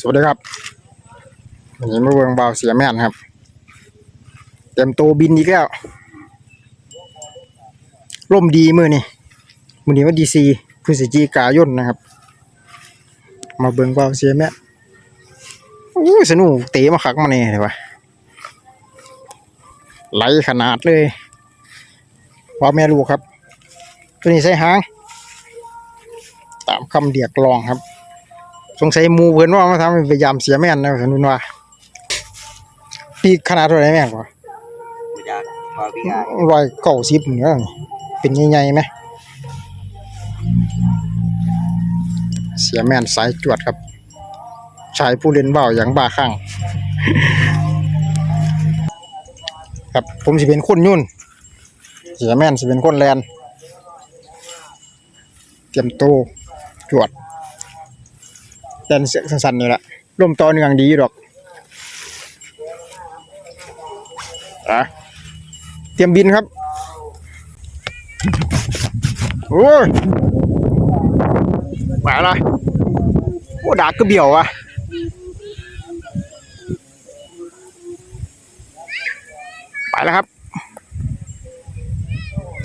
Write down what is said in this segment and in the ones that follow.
สวัสดีครับวันนี้มาเบิ่งเบาวเสียแม่นครับ เต็มตัวบินอีกแล้วร่มดีมือนี่มือนี้ว่าดีซีพฤศจิกายนนะครับ มาเบิ่งเบาวเสียแม่นโอ้สนุกเตะมาคักมาเนี่ยเลยวะไหลขนาดเลยว่าแม่ลูกครับ ตัวนี้ใส่หาง ตามคำเรียกรองครับ สงสัยหมูเพิ่นว่ามาทำให้พยายามเสียแม่นนะสันนุนว่าปีกขนาดเท่าไหร่แม่งกว่ากูจะพอพี่งานร้อยเก้าสิบเหนือนี่เป็นใหญ่ๆไหมเสียแม่นสายจวดครับชายผู้เล่นเบ้าอย่างบ้าคลั่งครับผมสิเป็นคนยุ่น เสียแม่นสิเป็นคนแลนเตรียมโตวจวด แดนเสียงสั้นๆนี่แหละร่มต่อเนื่องดีอยู่ดอกอะเตรียมบินครับโอ้ยมาละโอ้ดากก็เบี่ยวอะไปแล้วครับ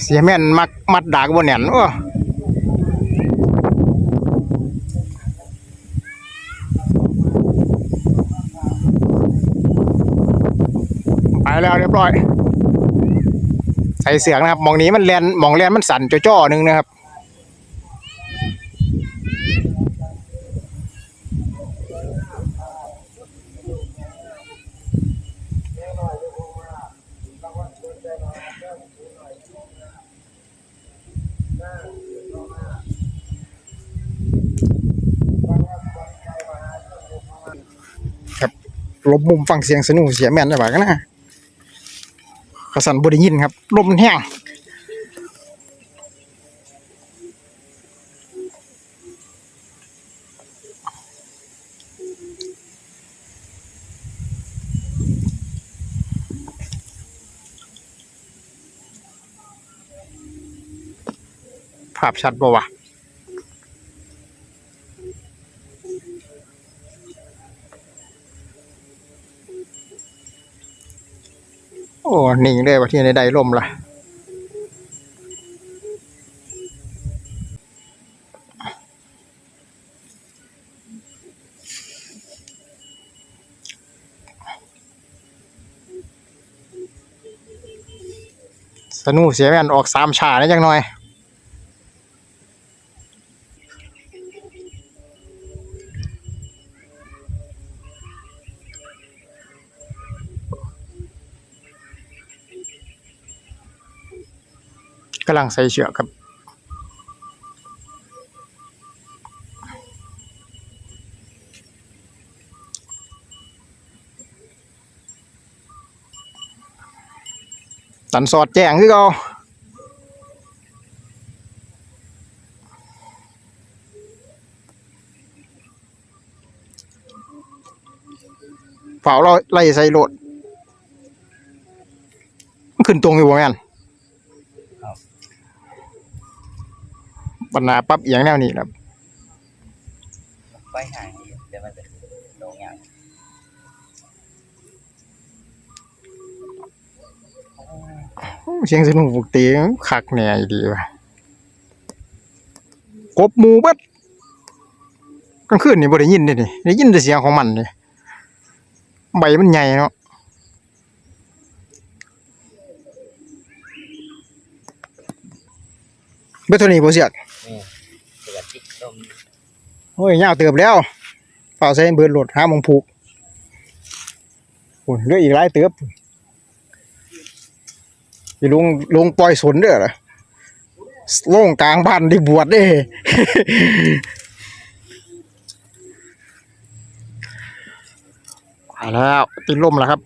เสียแม่นมักมัดดากบนแหนนโอ้ แล้วเรียบร้อย ใส่เสียงนะครับหมองนี้มันแลนหมองแลนมันสั่นจ้อๆหนึงนะครับครับลบมุมฟังเสียงสนุกเสียแม่นได้บ่ากันนะ ขสันบได้ยินครับ ลมมันแห้งภาพชัดบ่วะ โอ้ นิ่งเลยว่าที่ในใดลมล่ะสนุกเสียแม่นออกสามชาได้ยังหน่อย กำลังใส่เชือกครับตันสอดแจ้งคือเขาเฝ้าเราไล่ใส่โหลด ขึ้นตรงอยู่บ่แม่น ปัญหาปรับเอียงแนวนี้ครับไปห่างนี่เดี๋ยวมันจะลงอย่างโอ้เสียงสนุกปกติคักแหน่อีดีว่ะกบหมูเบัดกลางคืนนี่บ่ได้ยินเด้นี่ได้ยินแต่เสียงของมันนี่ใบมันใหญ่เนาะเบิดเท่านี้บ่เสียดนี่เสือติดลม โอ้ยยาวเติบแล้วเฝ้าใส่เบิดหลดหามงผูกโอ้ยเลืออีกหลายเติบอีลุงลุงปล่อยสนเด้อล่ะโล่งกลางบ้านได้บวชเด้ไปแล้วติดลมแล้วครับ